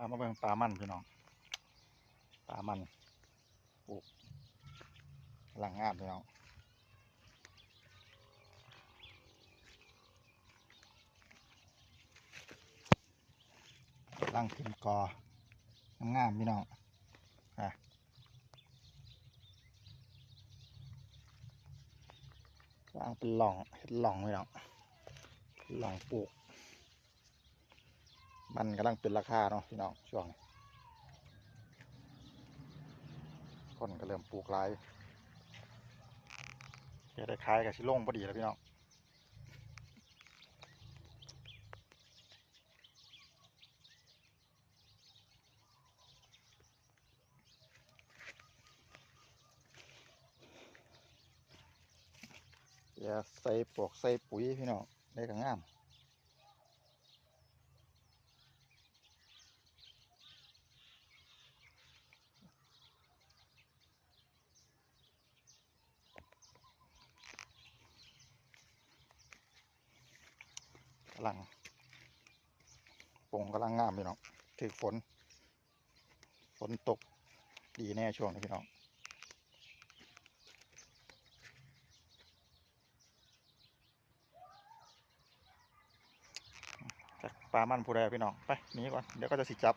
ามาเบิ่งปลามันพี่น้องปลามันปลูกหลังงามพี่น้องลังขึ้นกองามๆพี่น้องอะวางเป็นหล่องเห็ดหล่องพี่น้องหล่องปลูก มันกำลังเป็นราคาเนาะพี่น้องช่วงนี้คนก็เริ่มปลูกหลายจะได้ขายกับชิโล่งพอดีแล้วพี่น้องอย่าใส่ปลวกใส่ปุ๋ยพี่น้องได้ก็งาม กำลังปงกำลังงามพี่น้องถือฝน ฝนตกดีแน่ช่วงนี้พี่น้องจากปลามันผู้ใดพี่น้องไปหนีก่อนเดี๋ยวก็จะสิจับ